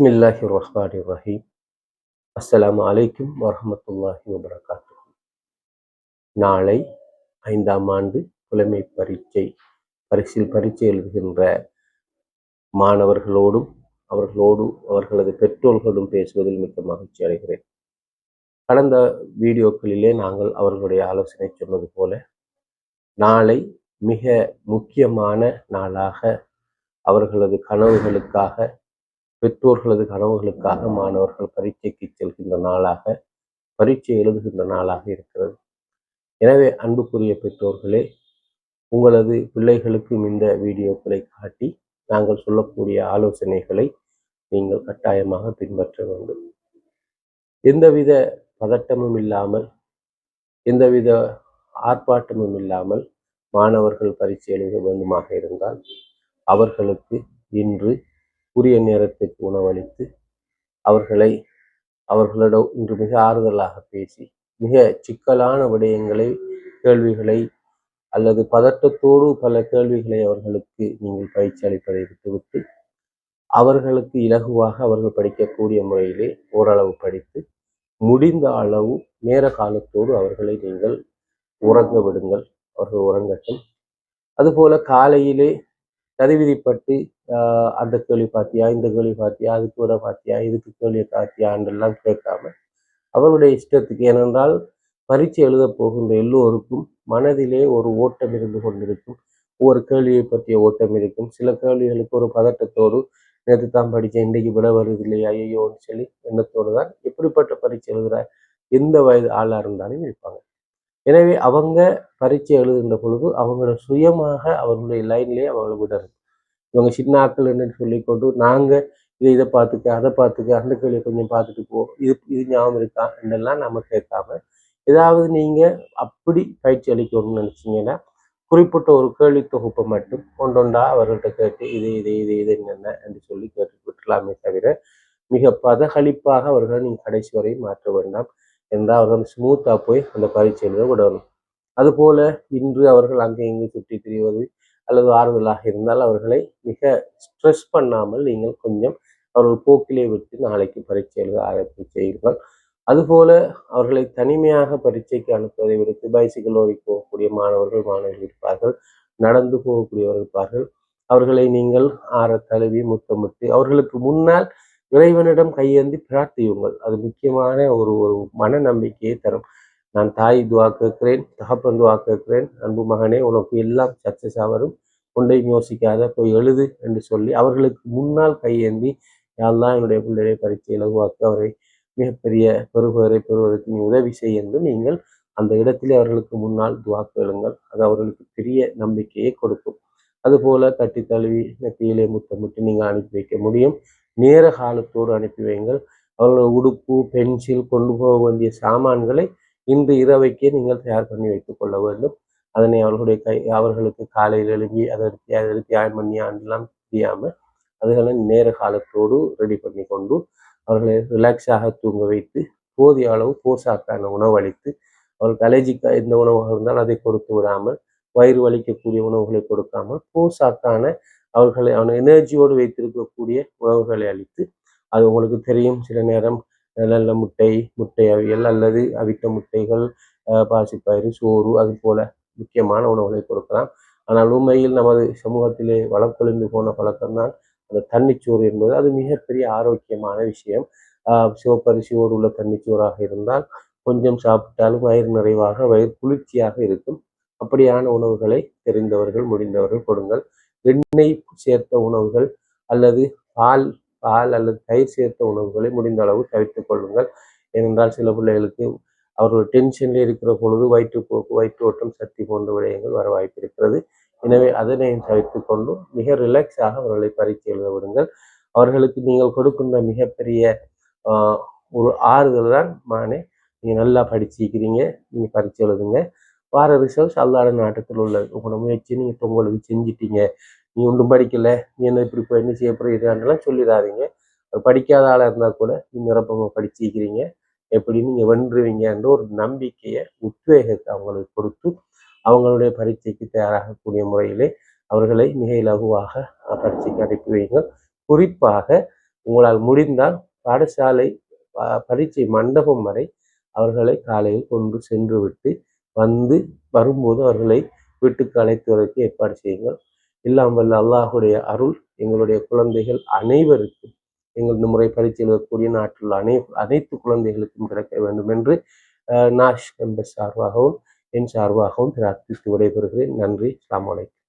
பிஸ்மில்லாஹி ரஹ்மான் ரஹீம் அஸ்ஸலாமு அலைக்கும் வரமத்துல்லாஹி வபரகாத்து நாளை ஐந்தாம் ஆண்டு புலமை பரீட்சை. பரிசில் பரீட்சை எழுதுகின்ற மாணவர்களோடும் அவர்களோடு அவர்களது பெற்றோர்களோடும் பேசுவதில் மிக்க மகிழ்ச்சி அடைகிறேன். கடந்த வீடியோக்களிலே நாங்கள் அவர்களுடைய ஆலோசனை சொன்னது போல நாளை மிக முக்கியமான நாளாக அவர்களது கனவுகளுக்காக பெற்றோர்களது கனவுகளுக்காக மாணவர்கள் பரீட்சைக்கு செல்கின்ற நாளாக பரீட்சை எழுதுகின்ற நாளாக இருக்கிறது. எனவே அன்புக்குரிய பெற்றோர்களே உங்களது பிள்ளைகளுக்கும் இந்த வீடியோக்களை காட்டி நாங்கள் சொல்லக்கூடிய ஆலோசனைகளை நீங்கள் கட்டாயமாக பின்பற்ற வேண்டும். எந்தவித பதட்டமும் இல்லாமல் எந்தவித ஆர்ப்பாட்டமும் இல்லாமல் மாணவர்கள் பரீட்சை எழுத வேண்டுமாக இருந்தால் அவர்களுக்கு இன்று உரிய நேரத்துக்கு உணவளித்து அவர்களை அவர்களிடம் இன்று மிக ஆறுதலாக பேசி மிக சிக்கலான விடயங்களை கேள்விகளை அல்லது பதட்டத்தோடு பல கேள்விகளை அவர்களுக்கு நீங்கள் பயிற்சி அளிப்பதை விட்டுவிட்டு அவர்களுக்கு இலகுவாக அவர்கள் படிக்கக்கூடிய முறையிலே ஓரளவு படித்து முடிந்த அளவு நேர காலத்தோடு அவர்களை நீங்கள் உறங்க விடுங்கள். அவர்கள் உறங்கட்டும். அதுபோல காலையிலே ததிவிதிப்பட்டு அந்த கேள்வி பார்த்தியா இந்த கேள்வி பார்த்தியா அதுக்கு விட பார்த்தியா இதுக்கு கேள்வியை பார்த்தியான்றெல்லாம் கேட்காம அவருடைய இஷ்டத்துக்கு ஏனென்றால் பரீட்சை எழுத போகின்ற எல்லோருக்கும் மனதிலே ஒரு ஓட்டம் இருந்து கொண்டிருக்கும். ஒவ்வொரு கேள்வியை பற்றிய ஓட்டம் இருக்கும். சில கேள்விகளுக்கு ஒரு பதட்டத்தோடு நேற்று தான் படித்தேன் இன்றைக்கு விட வருது இல்லையா ஐயோன்னு சொல்லி எண்ணத்தோடு தான் எப்படிப்பட்ட பரீட்சை எழுதுகிற எந்த வயது ஆளாக இருந்தாலும் இருப்பாங்க. எனவே அவங்க பரீட்சை எழுதுகின்ற பொழுது அவங்களோட சுயமாக அவர்களுடைய லைன்லேயே அவங்கள விடணும் இவங்க சின்ன ஆக்கள் என்னன்னு சொல்லிக்கொண்டு நாங்கள் இதை இதை பார்த்துக்க அதை பார்த்துக்க அந்த கேள்வியை கொஞ்சம் பார்த்துட்டு போ இது இது ஞாபகம் இருக்கா? என்னெல்லாம் நம்ம கேட்காம ஏதாவது நீங்கள் அப்படி பயிற்சி அளிக்கணும்னு நினச்சிங்கன்னா குறிப்பிட்ட ஒரு கேள்வி தொகுப்பை மட்டும் ஒன்றொண்டா அவர்கள்ட்ட கேட்டு இது இது இது இது என்னென்ன? என்று சொல்லி கேட்டு விட்டுலாமே தவிர மிக பதகளிப்பாக அவர்களை நீங்கள் கடைசி வரை மாற்ற வேண்டாம். என்றால் அவர்கள் ஸ்மூத்தாக போய் அந்த பரீட்சை எழுத விடணும் அதுபோல இன்று அவர்கள் அங்கே இங்கு சுற்றி திரிவது அல்லது ஆறுதலாக இருந்தால் அவர்களை மிக ஸ்ட்ரெஸ் பண்ணாமல் நீங்கள் கொஞ்சம் அவர்கள் போக்கிலே விட்டு நாளைக்கு பரீட்சை எழுத ஆரம்பி செய்யுங்கள். அதுபோல அவர்களை தனிமையாக பரீட்சைக்கு அனுப்புவதை விடுத்து பைசிக்கிள் ஓடி போகக்கூடிய மாணவர்கள் மாணவர்கள் இருப்பார்கள். நடந்து போகக்கூடியவர்கள் இருப்பார்கள். அவர்களை நீங்கள் ஆற தழுவி முத்தமிட்டு அவர்களுக்கு முன்னால் இறைவனிடம் கையேந்தி பிரார்த்தியுங்கள். அது முக்கியமான ஒரு ஒரு மன நம்பிக்கையை தரும். நான் தாய் துவா கேட்கிறேன் தகப்பன் துவா கேட்கிறேன் அன்பு மகனே உனக்கு எல்லாம் சக்சஸ் வரும் ஒன்றையும் யோசிக்காத போய் எழுது என்று சொல்லி அவர்களுக்கு முன்னால் கையேந்தி யாரெல்லாம் என்னுடைய பிள்ளையை பரிச்சை இலகுவாக்கு அவரை மிகப்பெரிய பெறுபவரை பெறுவதற்கு நீ உதவி செய்ய என்று நீங்கள் அந்த இடத்திலே அவர்களுக்கு முன்னால் துவா கேளுங்கள். அது அவர்களுக்கு பெரிய நம்பிக்கையை கொடுக்கும். அதுபோல கட்டி தழுவி நெத்தியிலே முத்தமிட்டு நீங்கள் அனுப்பி வைக்க முடியும். நேர காலத்தோடு அனுப்பி வைங்கள் அவர்களோட உடுப்பு பென்சில் கொண்டு போக வேண்டிய சாமான்களை இன்று இரவைக்கே நீங்கள் தயார் பண்ணி வைத்துக் கொள்ள வேண்டும். அதனை அவர்களுடைய கை அவர்களுக்கு காலையில் எழுப்பி அதை அதை தியாயம் பண்ணி ஆண்டெல்லாம் தெரியாமல் அதுகளை நேர காலத்தோடு ரெடி பண்ணி கொண்டு அவர்களை ரிலாக்ஸாக தூங்க வைத்து போதிய அளவு போசாக்கான உணவு அளித்து அவர்களுக்கு அலர்ஜிக்காக எந்த உணவாக இருந்தாலும் அதை கொடுத்து விடாமல் வயிறு வலிக்கக்கூடிய உணவுகளை கொடுக்காமல் போசாக்கான அவர்களை அவனை எனர்ஜியோடு வைத்திருக்கக்கூடிய உணவுகளை அளித்து அது உங்களுக்கு தெரியும். சில நேரம் நல்ல முட்டை முட்டை அவியல் அல்லது அவித்த முட்டைகள் பாசிப்பயிறு சோறு அது போல முக்கியமான உணவுகளை கொடுக்கலாம். ஆனால் உண்மையில் நமது சமூகத்திலே வளர்க்கொழிந்து போன பழக்கம்தான் அந்த தண்ணிச்சோறு என்பது. அது மிகப்பெரிய ஆரோக்கியமான விஷயம். சிவப்பரிசியோடு உள்ள தண்ணிச்சோறாக இருந்தால் கொஞ்சம் சாப்பிட்டாலும் வயிறு நிறைவாக வயிறு குளிர்ச்சியாக இருக்கும். அப்படியான உணவுகளை தெரிந்தவர்கள் முடிந்தவர்கள் கொடுங்கள். எண்ணெய் சேர்த்த உணவுகள் அல்லது பால் பால் அல்லது தயிர் சேர்த்த உணவுகளை முடிந்த அளவு தவிர்த்து கொள்ளுங்கள். ஏனென்றால் சில பிள்ளைகளுக்கு அவர்கள் டென்ஷனில் இருக்கிற பொழுது வயிற்றுப்போக்கு வயிற்று ஓட்டம் சக்தி போன்ற விடயங்கள் வர வாய்ப்பு இருக்கிறது. எனவே அதனை தவிர்த்து கொண்டு மிக ரிலாக்ஸாக அவர்களை பரீட்சை எழுத விடுங்கள். அவர்களுக்கு நீங்கள் கொடுக்கின்ற மிகப்பெரிய ஒரு ஆறுதல் தான். மானே நீங்கள் நல்லா படிச்சிருக்கிறீங்க. நீங்கள் பரீட்சை எழுதுங்க. வார ரிசல்ட்ஸ் அல்லாட நாட்டத்தில் உள்ள உங்களோட முயற்சி நீங்கள் உங்களுக்கு செஞ்சிட்டீங்க. நீ ஒன்றும் படிக்கலை. நீ என்ன இப்படி போய் என்ன செய்ய போறீங்கலாம் சொல்லிடாதீங்க. படிக்காத ஆளாக இருந்தால் கூட நீங்கள் நிரப்பமாக படிச்சிருக்கிறீங்க எப்படி நீங்கள் வென்றுவீங்கன்ற ஒரு நம்பிக்கையை உத்வேகத்தை அவங்களுக்கு கொடுத்து அவங்களுடைய பரீட்சைக்கு தயாராகக்கூடிய முறையிலே அவர்களை மிக இலகுவாக பரீட்சைக்கு அனுப்பி வைங்கள் குறிப்பாக உங்களால் முடிந்தால் பாடசாலை பரீட்சை மண்டபம் வரை அவர்களை காலையில் கொண்டு சென்று விட்டு வந்து வரும்போது அவர்களை வீட்டுக்கு அழைத்துவதற்கு ஏற்பாடு செய்யுங்கள். இல்லாம வல்ல அல்லாஹுடைய அருள் எங்களுடைய குழந்தைகள் அனைவருக்கும் எங்கள் இந்த முறை பரீட்சை எழுதக்கூடிய நாட்டில் அனை அனைத்து குழந்தைகளுக்கும் கிடைக்க வேண்டும் என்று நாஷ் என்ப சார்பாகவும் என் சார்பாகவும் பிரார்த்தித்து விடைபெறுகிறேன். நன்றி. அஸ்லாம் வலைக்கம்